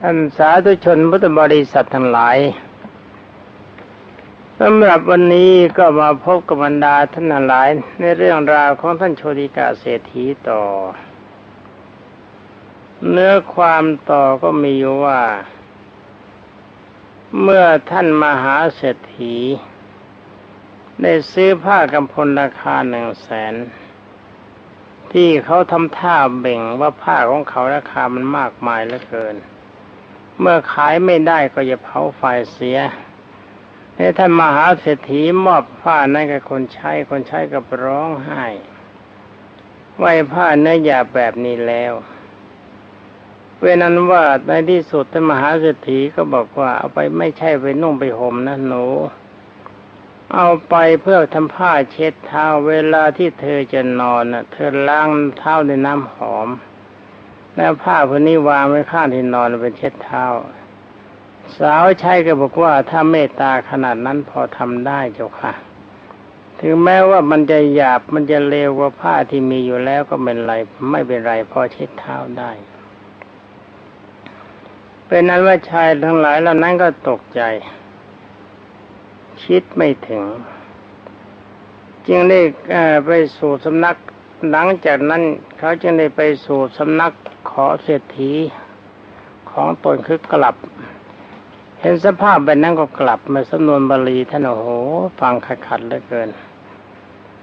ท่านสาธุชนพุทธบริษัททั้งหลายสำหรับวันนี้ก็มาพบกับบรรดาท่านทั้งหลาย ในเรื่องราวของท่านโชติกาเศรษฐีต่อ เนื้อความต่อก็มีอยู่ว่า เมื่อท่านมหาเศรษฐี ได้ซื้อผ้ากำพลราคาหนึ่งแสน ที่เขาทำท่าเบ่งว่าผ้าของเขาราคามันมากมายเหลือเกิน เมื่อขายไม่ได้ก็จะเผาไฟเสียให้ท่านมหาเศรษฐีมอบผ้านั้นกับคนใช้คนใช้ก็ร้องไห้ไหวผ้าเนื้อหยาแบบนี้แล้วเวนั้นว่าในที่สุดท่านมหาเศรษฐีก็บอกว่าเอาไปไม่ใช่ไปนุ่งไปห่มนะหนู เอาไปเพื่อทำผ้าเช็ดเท้าเวลาที่เธอจะนอนเธอล้างเท้าในน้ำหอม แล้วผ้าพวกนี้วางไว้ข้างที่นอนเป็นเช็ดเท้า สาวใช้ก็บอกว่าถ้าเมตตาขนาดนั้นพอทำได้เจ้าค่ะ ถึงแม้ว่ามันจะหยาบมันจะเลวกว่าผ้าที่มีอยู่แล้วก็เป็นไรไม่เป็นไรพอเช็ดเท้าได้เป็นนั้นว่าชายทั้งหลายเหล่านั้นก็ตกใจ คิดไม่ถึง จึงได้ไปสู่สำนัก หลังจากนั้นเขาจึงได้ไปสู่สำนักขอเศรษฐีของตนคือกลับ เห็นสภาพแบบนั้นก็กลับมาสำนวนบาลีท่านโอ้โหฟังขัดขัดเหลือเกิน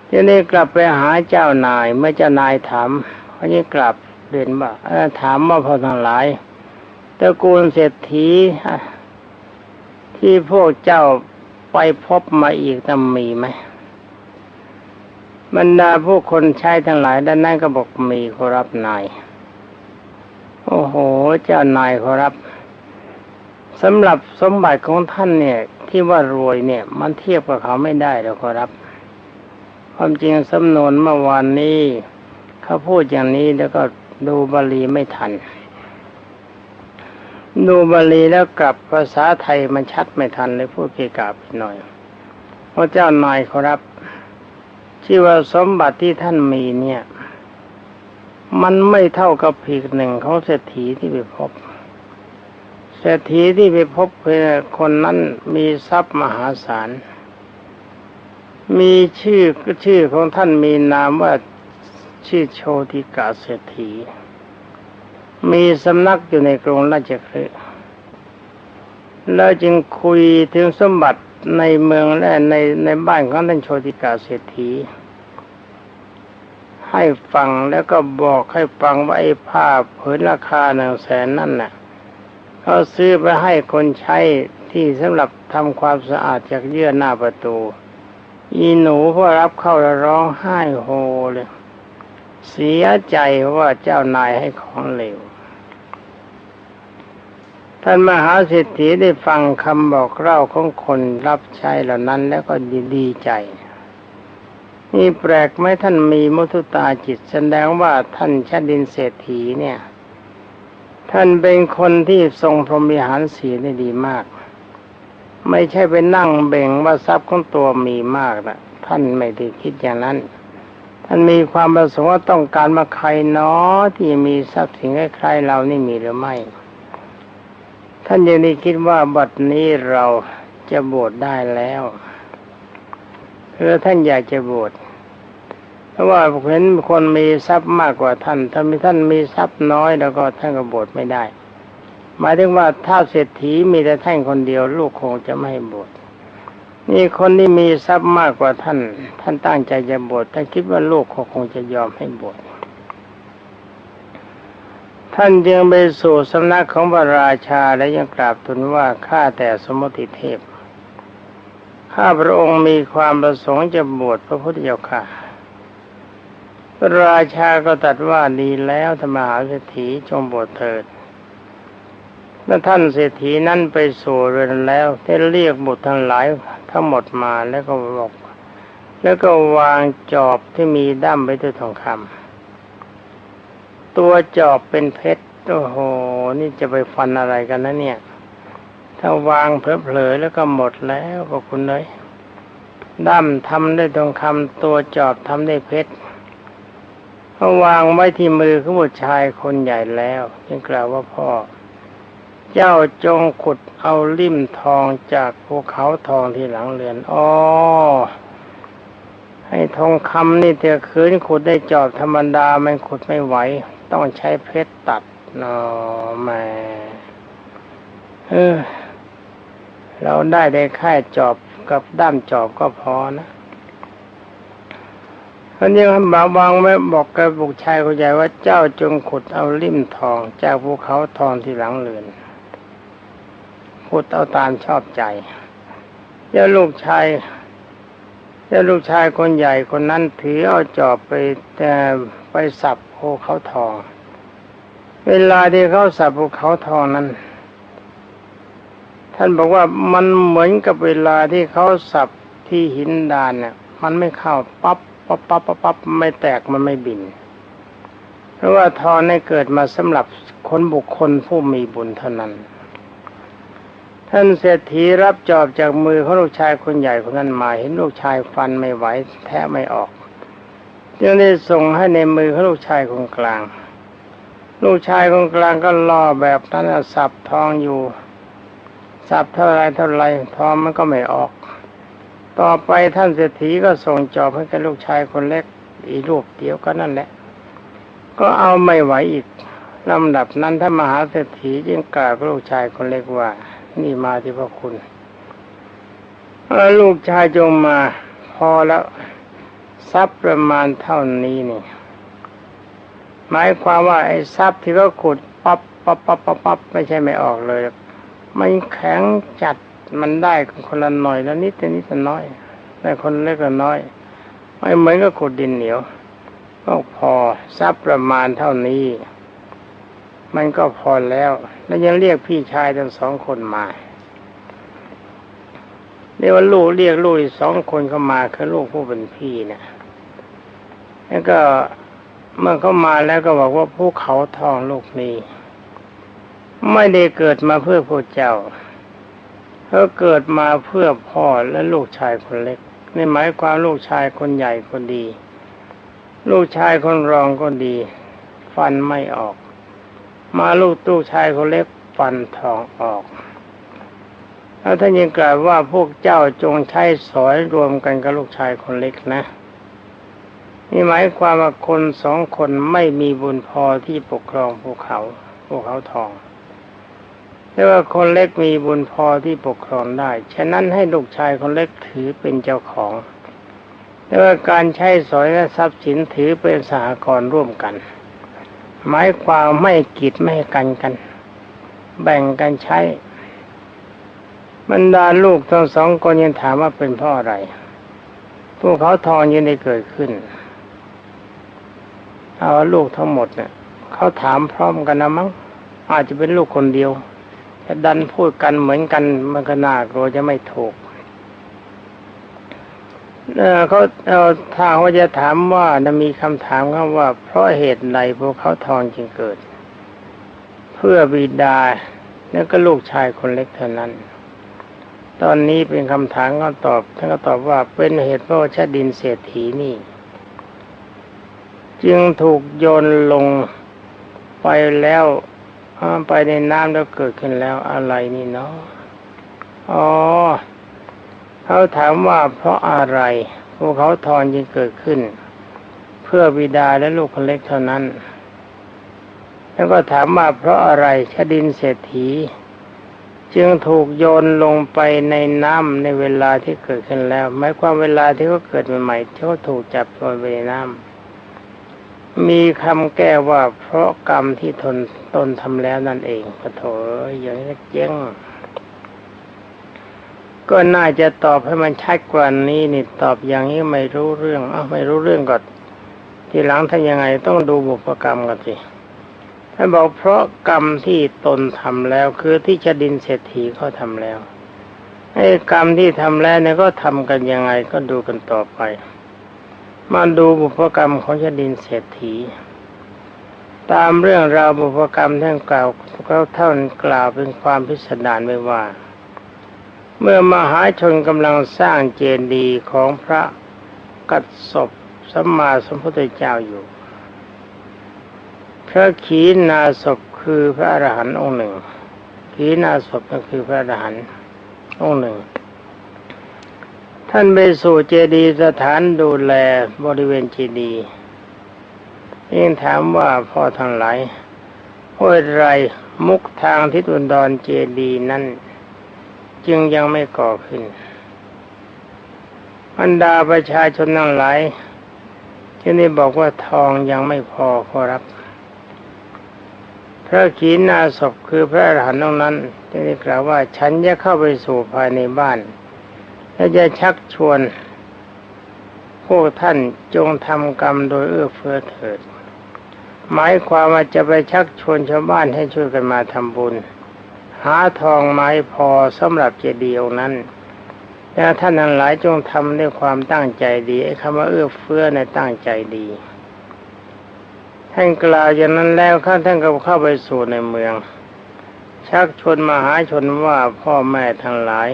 ทีนี้กลับไปหาเจ้านายเมื่อเจ้านายถามเขาจะกลับเรียนว่าถามว่าพอทั้งหลายตระกูลเศรษฐีที่พวกเจ้า ไปพบมาอีกจะมีไหมบรรดาผู้คนใช้ทั้งหลายด้านนั้นก็บอกมีขอรับนาย โอ้โห เจ้านายขอรับสำหรับสมบัติของท่านเนี่ย ที่ว่ารวยเนี่ย มันเทียบกับเขาไม่ได้หรอกขอรับ ความจริงสำนวนเมื่อวานนี้ เขาพูดอย่างนี้แล้วก็ดูบาลีไม่ทัน ดูบาลีแล้วกลับภาษาไทยมันชัดไม่ทันเลยพูดเกกาไปหน่อยพระเจ้านายขอรับที่ว่าสมบัติที่ท่านมีเนี่ย มันไม่เท่ากับผีหนึ่งของเศรษฐีที่ไปพบเศรษฐีที่ไปพบเพื่อคนนั้นมีทรัพย์มหาศาล มีชื่อชื่อของท่านมีนามว่าชื่อโชติกาเศรษฐี มีสำนักอยู่ในกรุงราชคฤห์แล้วจึงคุยถึงสมบัติในเมืองและในในบ้านของท่านโชติกาเศรษฐี ให้ฟังแล้วก็บอกให้ฟังว่าไอ้ผ้าผืนราคาหนึ่งแสนนั่นน่ะเขาซื้อไปให้คนใช้ที่สำหรับทำความสะอาดจากเยื่อหน้าประตู อีหนูพอรับเข้าแล้วร้องไห้โฮเลย เสียใจว่าเจ้านายให้ของเหลว ท่านมหาเศรษฐีได้ฟังคำบอกเล่าของคนรับใช้เหล่านั้นแล้วก็ดีดใจ นี่แปลกไหมท่านมีมุทุตาจิตแสดงว่าท่านชาดินเศรษฐีเนี่ย ท่านเป็นคนที่ทรงพรหมิหารสีได้ดีมาก ไม่ใช่ไปนั่งเบ่งว่าทรัพย์ของตัวมีมากนะท่านไม่ได้คิดอย่างนั้น ท่านมีความประสงค์ว่าต้องการมาใครเนาะที่มีทรัพย์สินใครเรานี่มีหรือไม่ ท่านยังได้คิดว่าบัดนี้เราจะบวชได้แล้วเออท่านอยากจะบวชเพราะว่าเห็นคนมีทรัพย์มากกว่าท่าน ถ้ามีท่านมีทรัพย์น้อยแล้วก็ท่านก็บวชไม่ได้ หมายถึงว่าถ้าเศรษฐีมีแต่ท่านคนเดียว ลูกคงจะไม่บวชนี่คนที่มีทรัพย์มากกว่าท่าน ท่านตั้งใจจะบวชท่านคิดว่าลูกคงจะยอมให้บวช ท่านจึงไปสู่สำนักของพระราชาและยังกราบทูลว่าข้าแต่สมุติเทพ ข้าพระองค์มีความประสงค์จะบวชพระพุทธเจ้าค่ะ พระราชาก็ตรัสว่าดีแล้วธรรมหาเศรษฐีจงบวชเถิดเมื่อท่านเศรษฐีนั้นไปสู่เรือนแล้วได้เรียกบุตรทั้งหลายทั้งหมดมาแล้วก็บอก แล้วก็วางจอบที่มีด้ามไว้ด้วยทองคำ ตัวจอบเป็นเพชรโอ้โห นี่จะไปฟันอะไรกันนะเนี่ย ถ้าวางเพลอๆแล้วก็หมดแล้วก็คุณเลยด้ามทำได้ทองคำตัวจอบทำได้เพชรเขาวางไว้ที่มือของบุตรชายคนใหญ่แล้วยังกล่าวว่าพ่อ เจ้าจงขุดเอาลิ่มทองจากภูเขาทองที่หลังเรือนอ๋อให้ทองคำนี่เถอะคืนขุดได้จอบธรรมดามันขุดไม่ไหว ต้องใช้เพชรตัดเนาะแม่เออ เราได้ได้ค่จอบกับด้ามจอบก็พอนะอันนี้ท่านบาบางไม่บอกกับบุกชายคนใหญ่ว่าเจ้าจงขุดเอาลิ่มทองจากภูเขาทองที่หลังเรือนขุดเอาตามชอบใจเจ้าลูกชายเจ้าลูกชายคนใหญ่คนนั้นถือเอาจอบไปแต่ไปสับ ภูเขาทอง เวลาที่เขาสับภูเขาทองนั้น ท่านบอกว่ามันเหมือนกับเวลาที่เขาสับที่หินดานเนี่ยมันไม่เข้าปั๊บปั๊บปั๊บปั๊บปั๊บไม่แตกมันไม่บิน เพราะว่าทองในเกิดมาสำหรับคนบุคคลผู้มีบุญเท่านั้น ท่านเศรษฐีรับจอบจากมือของลูกชายคนใหญ่คนนั้นมาเห็นลูกชายฟันไม่ไหวแทะไม่ออก จึงได้ส่งให้ในมือของลูกชายคนกลาง ลูกชายคนกลางก็ล่อแบบนั้นสับทองอยู่ สับเท่าไรเท่าไรทองมันก็ไม่ออก ต่อไปท่านเศรษฐีก็ส่งจอบให้กับลูกชายคนเล็กอีรูปเดียวก็นั่นแหละ ก็เอาไม่ไหวอีกลำดับนั้นท่านมหาเศรษฐีจึงกล่าวกับลูกชายคนเล็กว่า นี่มาที่พระคุณลูกชายจงมาพอแล้ว ทรัพย์ประมาณเท่านี้นี่หมายความว่าไอ้ทรัพย์ที่เขาขุดปั๊บปั๊บปั๊บปั๊บปั๊บไม่ใช่ไม่ออกเลยมันแข็งจัดมันได้คนละหน่อยแล้วนิดแต่นิดแต่น้อยแต่คนเล็กก็น้อยไม่เหมือนกับขุดดินเหนียว ก็พอทรัพย์ประมาณเท่านี้ มันก็พอแล้ว แล้วยังเรียกพี่ชายทั้งสองคนมาเรียกว่าลูกเรียกลูกอีกสองคนเข้ามาคือลูกผู้เป็นพี่เนี่ย แล้วก็เมื่อเขามาแล้วก็บอกว่าภูเขาทองลูกนี้ ไม่ได้เกิดมาเพื่อพระเจ้าเขาเกิดมาเพื่อพ่อและลูกชายคนเล็กนี่หมายความลูกชายคนใหญ่คนดี ลูกชายคนรองก็ดี ฟันไม่ออก มาลูกตู้ชายคนเล็กฟันทองออกแล้วท่านยังกล่าวว่าพวกเจ้าจงใช้สอยรวมกันกับลูกชายคนเล็กนะ นี่หมายความว่าคนสองคนไม่มีบุญพอที่ปกครองภูเขาภูเขาทองแต่ว่าคนเล็กมีบุญพอที่ปกครองได้ ฉะนั้นให้ลูกชายคนเล็กถือเป็นเจ้าของ แต่ว่าการใช้สอยและทรัพย์สินถือเป็นสหกรณ์ร่วมกัน หมายความไม่กีดไม่กันกัน แบ่งกันใช้ บรรดาลูกทั้งสองคนยังถามว่าเป็นเพราะอะไรพวกเขาทองยังได้เกิดขึ้น เอาลูกทั้งหมดเนี่ยเขาถามพร้อมกันนะมั้งอาจจะเป็นลูกคนเดียวแต่ดันพูดกันเหมือนกันมันก็น่ากลัวจะไม่ถูกเขาเอถ้าว่าจะถามว่าจะมีคำถามครับว่า เพราะเหตุใดพวกเขาทองจึงเกิด เพื่อบิดาแล้วก็ลูกชายคนเล็กเท่านั้น ตอนนี้เป็นคำถามก็ตอบท่านก็ตอบว่าเป็นเหตุเพราะชาดินเศรษฐีนี่ จึงถูกโยนลงไปแล้วไปในน้ำแล้วเกิดขึ้นแล้วอะไรนี่เนาะอ๋อเขาถามว่าเพราะอะไรพวกเขาทอนจึงเกิดขึ้น เพื่อบิดาและลูกคนเล็กเท่านั้น แล้วก็ถามว่าเพราะอะไรชดินเศรษฐี จึงถูกโยนลงไปในน้ำในเวลาที่เกิดขึ้นแล้วหมายความเวลาที่เขาเกิดใหม่ๆเขาถูกจับลงไปในน้ำ มีคำแก้ว่าเพราะกรรมที่ทนตนทำแล้วนั่นเองปะโถอย่างนี้เจ๊งก็น่าจะตอบให้มันชัดกว่านี้นี่ตอบอย่างนี้ไม่รู้เรื่องอ้าวไม่รู้เรื่องก่อนทีหลังถ้ายังไงต้องดูบุพกรรมกันสิท่านบอกเพราะกรรมที่ตนทำแล้วคือที่ชดินเศรษฐีเขาทำแล้วไอ้กรรมที่ทำแล้วเนี่ยก็ทำกันยังไงก็ดูกันต่อไป มาดูบุพกรรมของชดินเศรษฐี ตามเรื่องราวบุพกรรมท่านกล่าวเขาเท่านกล่าวเป็นความพิสดารไว้ว่า เมื่อมหาชนกำลังสร้างเจดีย์ของพระกัสสปสัมมาสัมพุทธเจ้าอยู่ พระขีณาศพคือพระอรหันต์องค์หนึ่งขีณาสพก็คือพระอรหันต์องค์หนึ่ง ท่านไปสู่เจดีย์สถานดูแลบริเวณเจดีย์ยิ่งถามว่าพ่อทั้งหลายเพราะไรมุกทางทิศอุดรเจดีย์นั้น จึงยังไม่ก่อขึ้นบรรดาประชาชนทั้งหลายที่นี่บอกว่าทองยังไม่พอขอรับ พระขีณาสพคือพระอรหันต์ตรงนั้นที่ได้กล่าวว่าฉันจะเข้าไปสู่ภายในบ้าน และจะชักชวนพวกท่านจงทำกรรมโดยเอื้อเฟื้อเถิด หมายความว่าจะไปชักชวนชาวบ้านให้ช่วยกันมาทำบุญ หาทองไม้พอสำหรับเจดีย์องนั้นแล้วท่านทั้งหลายจงทำด้วยความตั้งใจดีไอ้คำว่าเอื้อเฟื้อในตั้งใจดี ท่านกล่าวอย่างนั้นแล้วข้าท่านก็เข้าไปสู่ในเมือง ชักชวนมหาชนว่าพ่อแม่ทั้งหลาย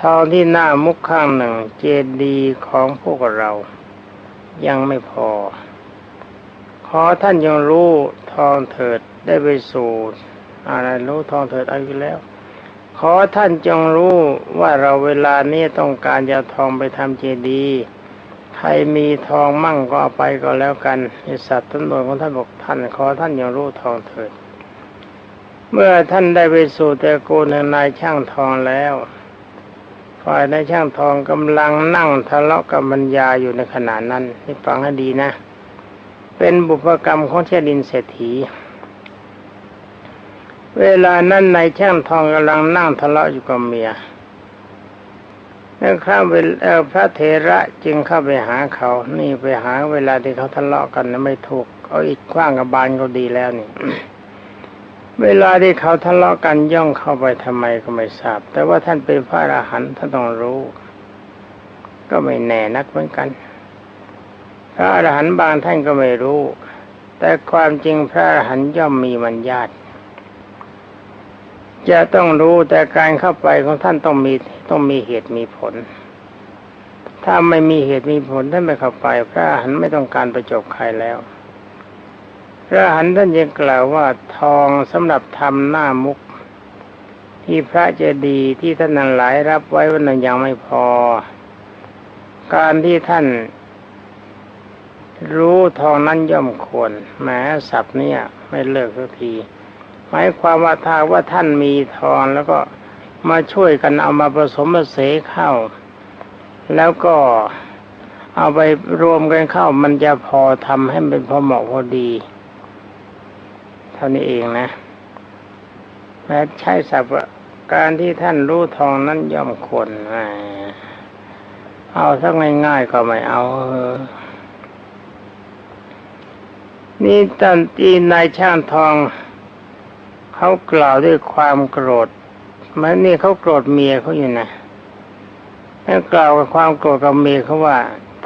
ทองที่หน้ามุกข้างหนึ่ง เจดีของพวกเรา ยังไม่พอ ขอท่านยังรู้ทองเถิดได้ไปสู่อะไรรู้ทองเถิดเอาอยู่แล้ว ขอท่านจงรู้ว่าเราเวลานี้ต้องการจะเอาทองไปทำเจดีย์ใครมีทองมั่งก็เอาไปก็แล้วกันไอสัตว์ทั้งหมดของท่านบอกท่าน ขอท่านยังรู้ทองเถิด เมื่อท่านได้ไปสู่แต่กูลแห่งนายช่างทองแล้ว ฝ่ายนช่างทองกำลังนั่งทะเลาะกับบรรยาอยู่ในขณะนั้นนี่ฟังให้ดีนะ เป็นบุพกรรมของเชดินเศรษฐี เวลานั้นนายช่างทองกำลังนั่งทะเลาะอยู่กับเมียแล้วข้าพระเทระจึงเข้าไปหาเขา นี่ไปหาเวลาที่เขาทะเลาะกันนะไม่ถูก เอาอีกขว้างกับบานเขาดีแล้วนี่ เวลาที่เขาทะเลาะกันย่องเข้าไปทำไมก็ไม่ทราบ แต่ว่าท่านเป็นพระอรหันต์ท่านต้องรู้ ก็ไม่แน่นักเหมือนกันพระอรหันต์บางท่านก็ไม่รู้ แต่ความจริงพระอรหันต์ย่อมมีมัญญาติจะต้องรู้แต่การเข้าไปของท่านต้องมีต้องมีเหตุมีผล ถ้าไม่มีเหตุมีผลท่านไม่เข้าไป พระอรหันต์ไม่ต้องการประจบใครแล้ว พระหันท่านยังกล่าวว่าทองสำหรับทำหน้ามุก ที่พระเจดีย์ที่ท่านนั้นหลายรับไว้ว่านั้นยังไม่พอ การที่ท่านรู้ทองนั้นย่อมควรแหมศัพท์เนี่ย ไม่เลิกสักทีหมายความว่าถ้าว่าท่านมีทองแล้วก็มาช่วยกันเอามาผสมผสานเข้า แล้วก็เอาไปรวมกันเข้ามันจะพอทำให้เป็นพอเหมาะพอดี เท่านี้เองนะแม้ใช้ศัพท์ว่าการที่ท่านรู้ทองนั้นย่อมควรอ่าเอาสักง่ายๆก็ไม่เอานี่ตอนที่นายช่างทอง เขากล่าวด้วยความโกรธมันนี่เขาโกรธเมียเขาอยู่นะแล้วกล่าวกับความโกรธกับเมียเขาว่า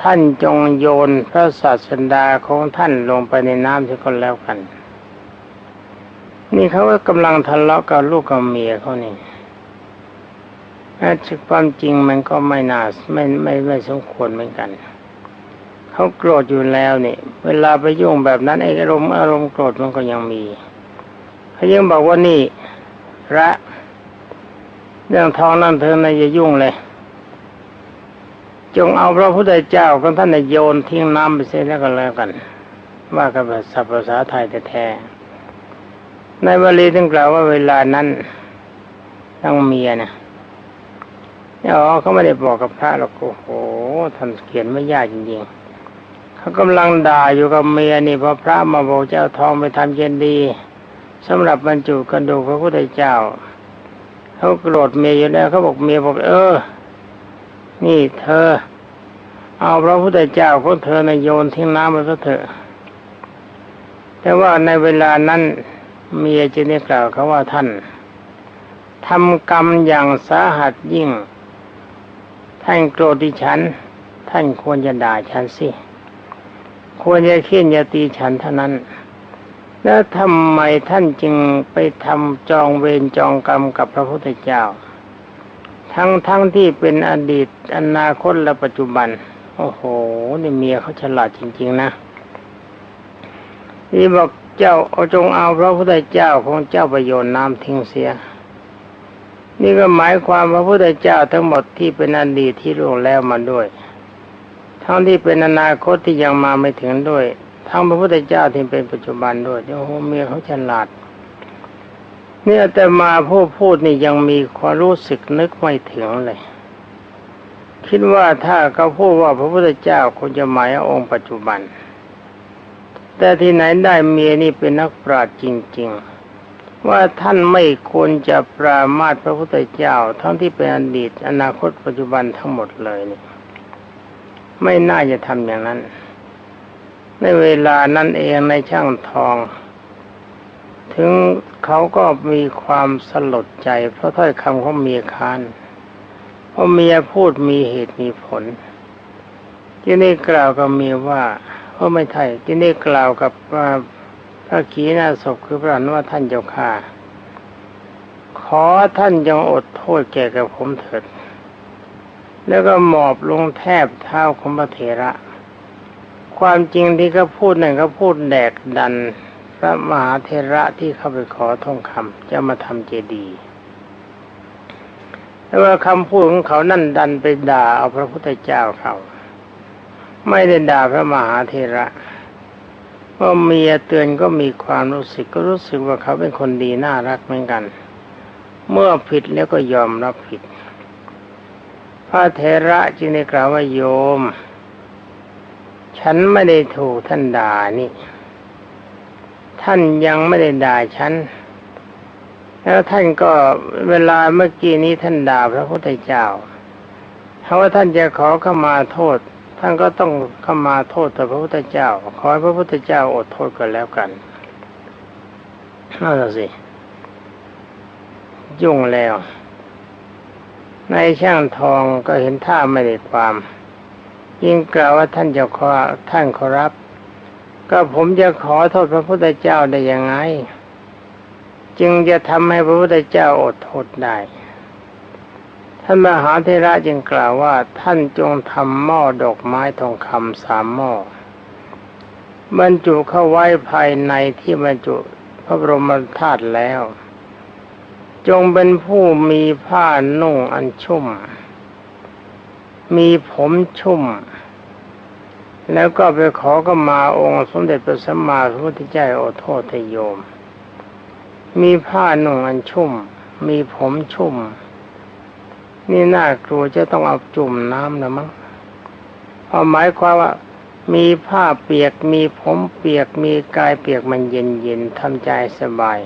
ท่านจงโยนพระศาสดาของท่านลงไปในน้ำที่คนแล้วกัน นี่เขาก็กำลังทะเลาะกับลูกกับเมียเขานี่แต่ความจริงมันก็ไม่น่าไม่ไม่ไม่สมควรเหมือนกัน เขาโกรธอยู่แล้วนี่เวลาไปยุ่งแบบนั้นไอ้อารมณ์อารมณ์โกรธมันก็ยังมีเขายังบอกว่านี่ระเรื่องทองนั่นเธอในอย่ายุ่งเลย จงเอาพระพุทธเจ้าของท่านโยนทิ้งน้ำไปเสียแล้วก็แล้วกัน ว่ากันแบบสัพภาษาไทยแท้ๆ ในบาลีถึงกล่าวว่าเวลานั้นต้องเมียนะอ๋อเขาไม่ได้บอกกับพระหรอกโอ้โหท่านเขียนไม่ยากจริงๆเขากำลังด่าอยู่กับเมียนี่พอพระมาบอกเจ้าทองไปทำเย็นดีสำหรับบรรจุกระดูกพระพุทธเจ้าเขาโกรธเมียอยู่แล้วเขาบอกเมียบอกเออ นี่เธอ เอาพระพุทธเจ้าของเธอในโยนทิ้งน้ำไปซะเถอะแต่ว่าในเวลานั้น เมียจึงได้กล่าวเขาว่าท่านทำกรรมอย่างสาหัสยิ่ง ท่านโกรธดิฉัน ท่านควรจะด่าฉันสิ ควรจะเคี่ยนอย่าตีฉันเท่านั้น แล้วทำไมท่านจึงไปทำจองเวรจองกรรมกับพระพุทธเจ้า ทั้งทั้งที่เป็นอดีตอนาคตและปัจจุบัน โอ้โหนี่เมียเขาฉลาดจริง ๆ นะ นี่บอก เจ้าเอาจงเอาพระพุทธเจ้าของเจ้าประโยชน์น้ำทิ้งเสีย นี่ก็หมายความพระพุทธเจ้าทั้งหมดที่เป็นอดีตที่ล่วงแล้วมาด้วย ทั้งที่เป็นอนาคตที่ยังมาไม่ถึงด้วย ทั้งพระพุทธเจ้าที่เป็นปัจจุบันด้วยโอ้โหเมียเขาฉลาดเนี่ยแต่มาผู้พูดนี่ยังมีความรู้สึกนึกไม่ถึงเลย คิดว่าถ้าเขาพูดว่าพระพุทธเจ้าคงจะหมายองค์ปัจจุบัน แต่ที่ไหนได้เมียนี่เป็นนักปราชญ์จริง ๆ ว่าท่านไม่ควรจะปรามาสพระพุทธเจ้า ทั้งที่เป็นอดีต อนาคตปัจจุบันทั้งหมดเลยนี่ไม่น่าจะทำอย่างนั้น ในเวลานั้นเองในช่างทอง ถึงเขาก็มีความสลดใจ เพราะถ้อยคำของเมียค้านเพราะเมียพูดมีเหตุมีผลที่นี่กล่าวกับเมียว่า เพราะไม่ใช่ที่นี่กล่าวกับพระขีณาศพคือพระนุว่าท่านเจ้าข้าขอท่านจงอดโทษแก่กับผมเถิด แล้วก็หมอบลงแทบเท้าของพระเถระ ความจริงที่เขาพูดนั่นเขาพูดแดกดัน พระมหาเถระที่เข้าไปขอทองคำจะมาทำเจดีย์แต่ว่าคำพูดของเขานั่นดันไปด่าเอาพระพุทธเจ้าเขา ไม่ได้ด่าพระมหาเถระว่าเมียเตือนก็มีความรู้สึกก็รู้สึกว่าเขาเป็นคนดีน่ารักเหมือนกัน เมื่อผิดแล้วก็ยอมรับผิด พระเถระจึงได้กล่าวว่าโยม ฉันไม่ได้ถูกท่านด่านี่ ท่านยังไม่ได้ด่าฉันแล้วท่านก็เวลาเมื่อกี้นี้ท่านด่าพระพุทธเจ้าถ้าว่าท่านจะขอเข้ามาโทษ ท่านก็ต้องเข้ามาโทษต่อพระพุทธเจ้า ขอให้พระพุทธเจ้าอดโทษกันแล้วกันนั่นสิ ยุ่งแล้ว ในช่างทองก็เห็นท่าไม่ได้ความ ยิ่งกล่าวว่าท่านจะขอท่านขอรับ ก็ผมจะขอโทษพระพุทธเจ้าได้ยังไง จึงจะทำให้พระพุทธเจ้าอดโทษได้านมหาเทระจึงกล่าวว่าท่านจงทำหม้อดอกไม้ทองคำสามหม้อบรรจุเข้าไว้ภายในที่บรรจุพระบรมธาตุแล้ว จงเป็นผู้มีผ้านุ่งอันชุ่ม มีผมชุ่ม แล้วก็ไปขอก็มาองค์สมเด็จพระสัมมาสัมพุทธเจ้าโอโทษทโยม มีผ้านุ่งอันชุ่ม มีผมชุ่ม นี่น่ากลัวจะต้องเอาจุ่มน้ำนะมั้งพอหมายความว่า มีผ้าเปียกมีผมเปียกมีกายเปียกมันเย็นเย็นทำใจสบาย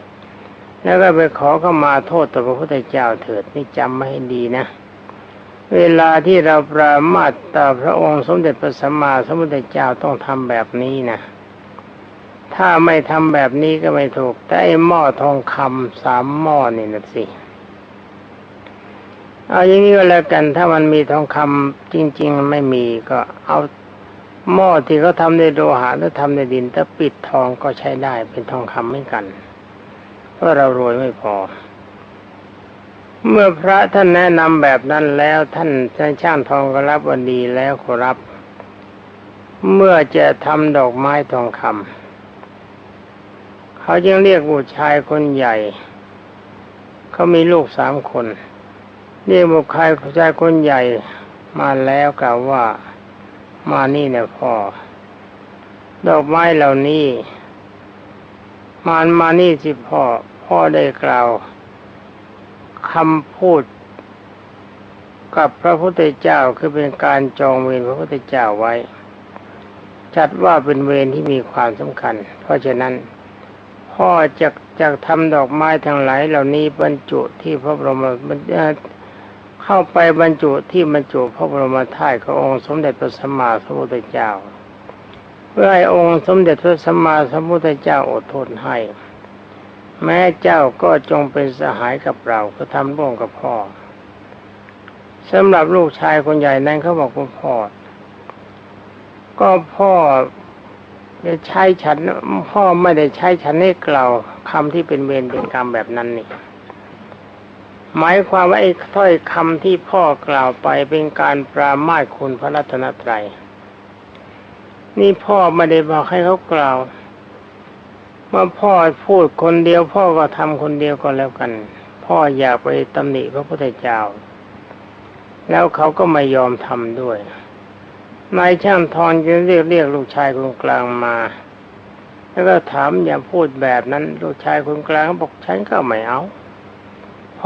แล้วก็ไปขอเข้ามาโทษต่อพระพุทธเจ้าเถิดนี่จำไม่ให้ดีนะ เวลาที่เราปรามาตต่อพระองค์สมเด็จพระสัมมาสัมพุทธเจ้าต้องทำแบบนี้นะถ้าไม่ทำแบบนี้ก็ไม่ถูก แต่ไอ้หม้อทองคำสามหม้อนี่นะสิ เอาอย่างนี้ก็แล้วกันถ้ามันมีทองคำจริง ๆ ไม่มีก็เอาหม้อที่เขาทำในโลหะหรือทำในดินถ้าปิดทองก็ใช้ได้เป็นทองคำเหมือนกันเพราะเรารวยไม่พอ เมื่อพระท่านแนะนำแบบนั้นแล้วท่านท่านช่างทองก็รับวันดีแล้วขอรับ เมื่อจะทำดอกไม้ทองคำเขาจึงเรียกบุตรชายคนใหญ่เขามีลูกสามคน เรียกบุตรชายชายคนใหญ่มาแล้วกล่าวว่ามานี่เนี่ยพ่อ ดอกไม้เหล่านี้มานมานี่สิพ่อ พ่อได้กล่าวคำพูด กับพระพุทธเจ้าคือเป็นการจองเวรพระพุทธเจ้าไว้ จัดว่าเป็นเวรที่มีความสำคัญ เพราะฉะนั้น พ่อจะจะทำดอกไม้ทั้งหลายเหล่านี้บรรจุที่พระบรม เข้าไปบรรจุที่บรรจุพระบรมธาตุขององค์สมเด็จพระสัมมาสัมพุทธเจ้า เพื่อให้องค์สมเด็จพระสัมมาสัมพุทธเจ้าอดทนให้ แม้เจ้าก็จงเป็นสหายกับเราก็ทำร่วมกับพ่อสำหรับลูกชายคนใหญ่นั้นเขาบอกว่าพ่อ ก็พ่อจะใช้ฉัน พ่อไม่ได้ใช้ฉันให้กล่าวคำที่เป็นเวรเป็นกรรมแบบนั้นนี่ หมายความว่าไอ้ถ้อยคำที่พ่อกล่าวไปเป็นการปรามาสคุณพระรัตนตรัย นี่พ่อไม่ได้บอกให้เขากล่าวเมื่อพ่อพูดคนเดียว พ่อก็ทำคนเดียวก็แล้วกัน พ่ออยากไปตำหนิพระพุทธเจ้า แล้วเขาก็ไม่ยอมทำด้วยนายช่างทองจึงเรียกเรียกลูกชายคนกลางมา แล้วก็ถามอย่าพูดแบบนั้น ลูกชายคนกลางบอกฉันก็ไม่เอา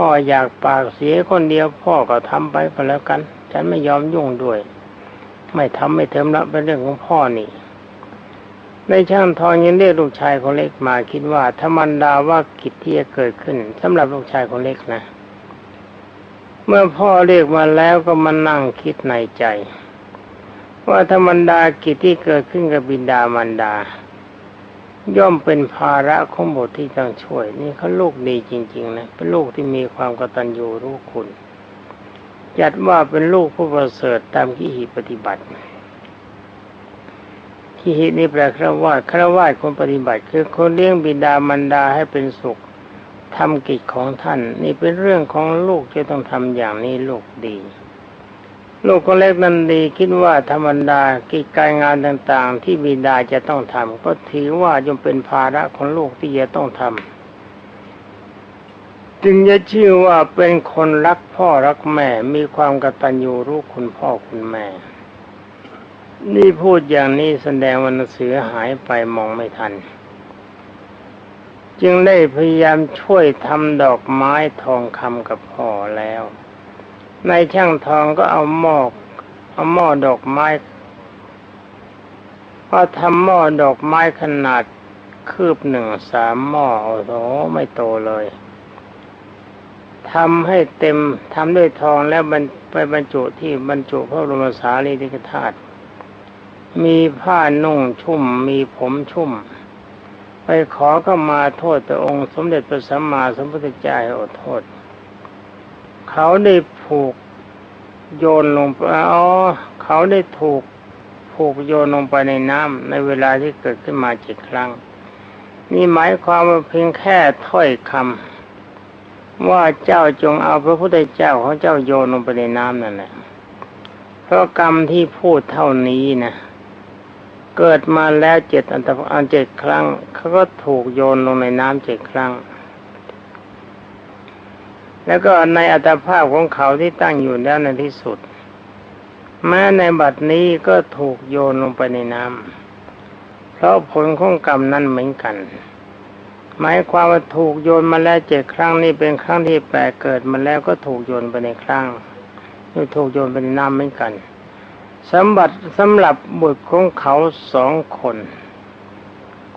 พ่ออยากปากเสียคนเดียวพ่อก็ทำไปก็แล้วกัน ฉันไม่ยอมยุ่งด้วย ไม่ทำไม่เทิมละเป็นเรื่องของพ่อนี่ในช่างทองยังเรียกลูกชายคนเล็กมาคิดว่าธรรมันดาว่ากิจที่จะเกิดขึ้นสำหรับลูกชายคนเล็กนะ เมื่อพ่อเรียกมาแล้วก็มานั่งคิดในใจ ว่าธรรมดากิจที่เกิดขึ้นกับบิดามารดา ย่อมเป็นภาระของบุตรที่ต้องช่วย นี่เขาลูกดีจริง ๆ นะเป็นลูกที่มีความกตัญญูรู้คุณ จัดว่าเป็นลูกผู้ประเสริฐตามขีหิปฏิบัติขีหินี่แปลครวาครวาคนปฏิบัติ คือคนเลี้ยงบิดามารดาให้เป็นสุขทำกิจของท่าน นี่เป็นเรื่องของลูกที่ต้องทำอย่างนี้ลูกดี ลูกคนเล็กนั้นดีคิดว่าธรรมดากิจการงานต่างๆ ที่บิดาจะต้องทำก็ถือว่าย่อมเป็นภาระของลูกที่จะต้องทำจึงจะชื่อว่าเป็นคนรักพ่อรักแม่มีความกตัญญูรู้คุณพ่อคุณแม่ นี่พูดอย่างนี้แสดงว่าหนังสือหายไปมองไม่ทัน จึงได้พยายามช่วยทำดอกไม้ทองคำกับพ่อแล้ว ในช่างทองก็เอาหม้อเอาหม้อดอกไม้พอทำหม้อดอกไม้ขนาดคืบหนึ่งสามหม้อโอ้โหไม่โตเลยทำให้เต็มทำด้วยทองแล้วมันไปบรรจุที่บรรจุพระบรมสารีริกธาตุมีผ้านุ่งชุ่ม มีผมชุ่ม ไปขอก็มาโทษแต่องค์ สมเด็จพระสัมมาสัมพุทธเจ้าให้อดโทษ เขาได้ ผูก โยนลงไปอ๋อเขาได้ถูกผูกโยนลงไปในน้ำในเวลาที่เกิดขึ้นมาเจ็ดครั้ง นี่หมายความว่าเพียงแค่ถ้อยคำว่าเจ้าจงเอาพระพุทธเจ้าของเจ้าโยนลงไปในน้ำนั่นแหละเพราะกรรมที่พูดเท่านี้นะเกิดมาแล้วเจ็ดอันตรอันเจ็ดครั้งเขาก็ถูกโยนลงในน้ำเจ็ดครั้ง แล้วก็ในอัตภาพของเขาที่ตั้งอยู่แล้วในที่สุด แม้ในบัดนี้ก็ถูกโยนลงไปในน้ำเพราะผลของกรรมนั้นเหมือนกัน หมายความว่าถูกโยนมาแล้วเจ็ดครั้งนี่เป็นครั้งที่แปดเกิดมาแล้วก็ถูกโยนไปในครั้งนี้ถูกโยนไปในน้ำเหมือนกันสมบัติสำหรับบุตรของเขาสองคน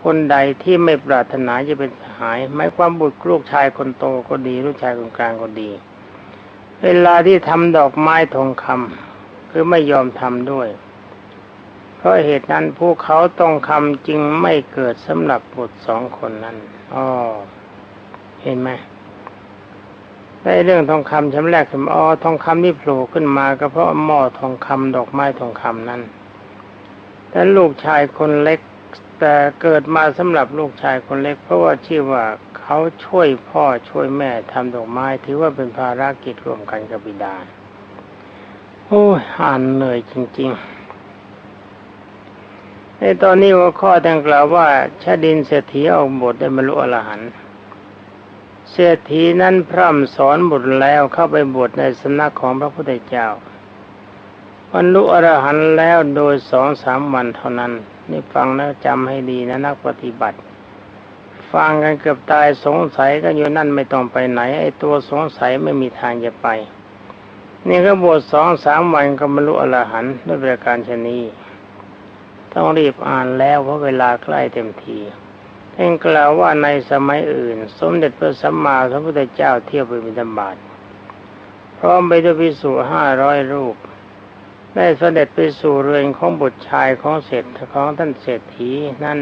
คนใดที่ไม่ปรารถนาจะเป็นสหายหมายความบุตรลูกชายคนโตก็ดีลูกชายคนกลางก็ดี เวลาที่ทำดอกไม้ทองคำคือไม่ยอมทำด้วย เพราะเหตุนั้นผู้เขาต้องคำจึงไม่เกิดสำหรับบุตรสองคนนั้นอ๋อเห็นไหมได้เรื่องทองคำชั้นแรกคืออ๋อทองคำที่โผล่ขึ้นมาก็เพราะหม้อทองคำดอกไม้ทองคำนั้นแต่ลูกชายคนเล็ก แต่เกิดมาสำหรับลูกชายคนเล็ก เพราะว่าชื่อว่าเขาช่วยพ่อช่วยแม่ทำดอกไม้ถือว่าเป็นภารกิจร่วมกันกับบิดา โอ้ยอ่านเหนื่อยจริงๆในตอนนี้ว่าข้อดังกล่าวว่าชาดินเศรษฐีออกบทได้บรรลุอรหันต์เศรษฐีนั้นพร่ำสอนบุตรแล้วเข้าไปบวชในสำนักของพระพุทธเจ้าบรรลุอรหันต์แล้วโดยสองสามวันเท่านั้นนี่ฟังแล้วจำให้ดีนะนักปฏิบัติ ฟังกันเกือบตายสงสัยกันอยู่นั่นไม่ต้องไปไหน ไอ้ตัวสงสัยไม่มีทางจะไป นี่ก็บวชสองสามวันก็บรรลุอรหันต์ด้วยประการชนีต้องรีบอ่านแล้วเพราะเวลาใกล้เต็มทีท่านกล่าวว่าในสมัยอื่น สมเด็จพระสัมมาสัมพุทธเจ้าเที่ยวไปบิณฑบาตพร้อมไปด้วยพิสุห้าร้อยรูป ได้เสด็จไปสู่เรือนของบุตรชายของเศรษฐของท่านเศรษฐีนั่น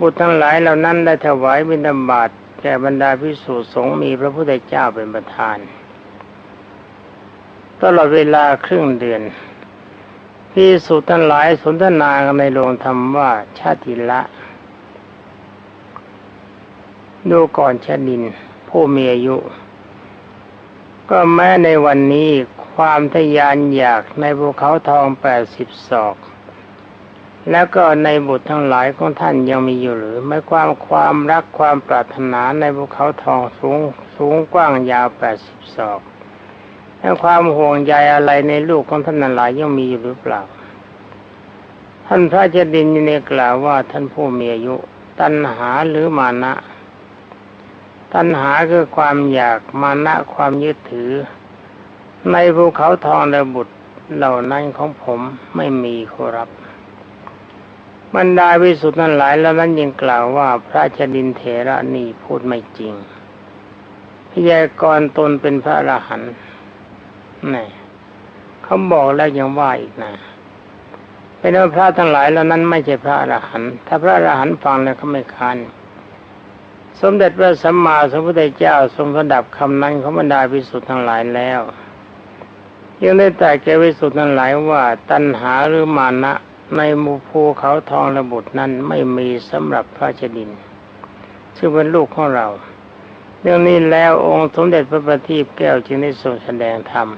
บุตรทั้งหลายเหล่านั้นได้ถวายบิณฑบาตแก่บรรดาพิสุสงฆ์มีพระพุทธเจ้าเป็นประธาน ตลอดเวลาครึ่งเดือนพิสุทั้งหลายสนทนากันในโรงธรรมว่าชาติละ ดูก่อนชาดินผู้มีอายุ ก็แม้ในวันนี้ ความทยานอยากในภูเขาทองแปดสิบศอก แล้วก็ในบุตรทั้งหลายของท่านยังมีอยู่หรือไม่ความความรักความปรารถนาในภูเขาทองสูงสูงกว้างยาวแปดสิบศอกและความห่วงใยอะไรในลูกของท่านนั้นหลายยังมีอยู่หรือเปล่า ท่านพระเจดินในกล่าวว่าท่านผู้มีอายุ ตัณหาหรือมานะ ตัณหาคือความอยากมานะความยึดถือ ในภูเขาทองและบุตรเหล่านั้นของผมไม่มีขอรับบรรดาวิสุทธ์นั้นหลายแล้วนั้นยังกล่าวว่าพระชดินเถระนี่พูดไม่จริงพยากรตนเป็นพระอรหันต์นี่เขาบอกแล้วยังว่าอีกนะเป็นว่าพระทั้งหลายแล้วนั้นไม่ใช่พระอรหันต์ถ้าพระอรหันต์ฟังแล้วเขาไม่ค้านสมเด็จพระสัมมาสัมพุทธเจ้าทรงระดับคำนั้นของบรรดาวิสุทธ์ทั้งหลายแล้ว ยังได้แต่แกวิสุทธ์ทั้งหลายว่า ตัณหาหรือมานะ ในมูภูเขาทองระบุนั้นไม่มีสำหรับพระเจดิน ซึ่งเป็นลูกของเรา เรื่องนี้แล้วองค์สมเด็จพระบัณฑิตแก้วจึงได้ทรงแสดงธรรม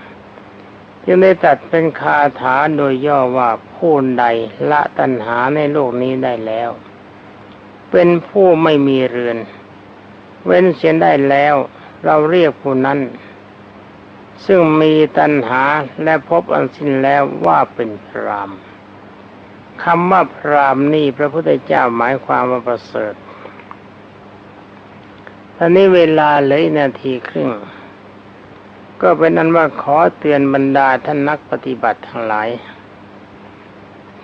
จึงได้ตัดเป็นคาถาโดยย่อว่าผู้ใดละตัณหาในโลกนี้ได้แล้ว เป็นผู้ไม่มีเรือน เว้นเสียได้แล้ว เราเรียกผู้นั้น ซึ่งมีตัณหาและพบอันสิ้นแล้วว่าเป็นพรามคำว่าพรามนี่พระพุทธเจ้าหมายความว่าประเสริฐตอนนี้เวลาเลืออกนาทีครึ่ง ก็เป็นนั้นว่าขอเตือนบรรดาท่านนักปฏิบัติทั้งหลาย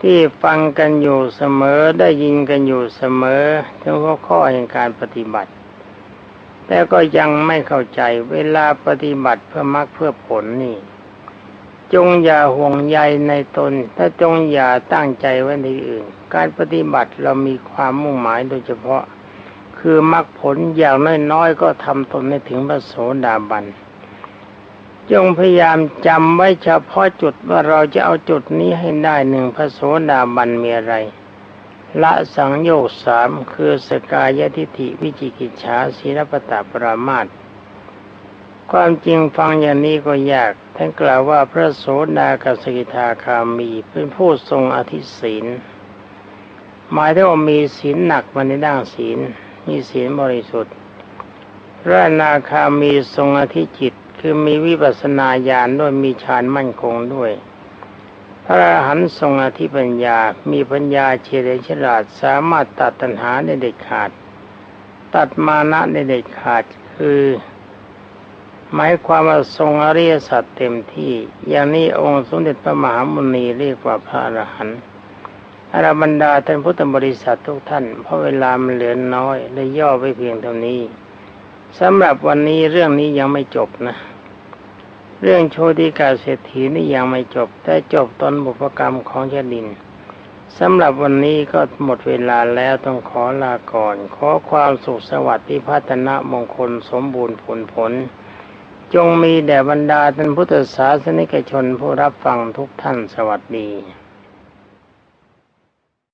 ที่ฟังกันอยู่เสมอได้ยินกันอยู่เสมอถึงหัวข้อแห่งการปฏิบัติ แต่ก็ยังไม่เข้าใจเวลาปฏิบัติเพื่อมรรคเพื่อผลนี่ จงอย่าห่วงใยในตน ถ้าจงอย่าตั้งใจไว้ในอื่น การปฏิบัติเรามีความมุ่งหมายโดยเฉพาะ คือมรรคผลอย่างน้อยๆก็ทำตนให้ถึงพระโสดาบันจงพยายามจำไว้เฉพาะจุดว่าเราจะเอาจุดนี้ให้ได้หนึ่งพระโสดาบันมีอะไร ละสังโยชน์สามคือสกายทิฏฐิวิจิกิจฉาศีลปตะปรามาตความจริงฟังอย่างนี้ก็ยาก ท่านกล่าวว่าพระโสดากับสกิทาคามีเป็นผู้ทรงอธิศีลหมายถึงว่ามีศีลหนักมาในด้านศีล มีศีลบริสุทธิ์พระนาคามีทรงอธิจิต คือมีวิปัสสนาญาณด้วยมีฌานมั่นคงด้วย พระอรหันต์ทรงอธิปัญญา มีปัญญาเฉลียวฉลาดสามารถตัดตัณหาได้เด็ดขาด ตัดมานะได้เด็ดขาดคือ หมายความว่าทรงอริยสัจเต็มที่ อย่างนี้องค์สมเด็จพระมหามุนีเรียกว่าพระอรหันต์อรบรรดาท่านพุทธบริษัททุกท่าน เพราะเวลามันเหลือน้อยเลยย่อไปเพียงเท่านี้สำหรับวันนี้เรื่องนี้ยังไม่จบนะ เรื่องโชติกาเศรษฐีนี่ยังไม่จบ แต่จบตอนบุพกรรมของชดินสำหรับวันนี้ก็หมดเวลาแล้วต้องขอลาก่อน ขอความสุขสวัสดิ์ที่พัฒนามงคลสมบูรณ์ผลผล จงมีแด่บรรดาท่านพุทธศาสนิกชนผู้รับฟังทุกท่านสวัสดี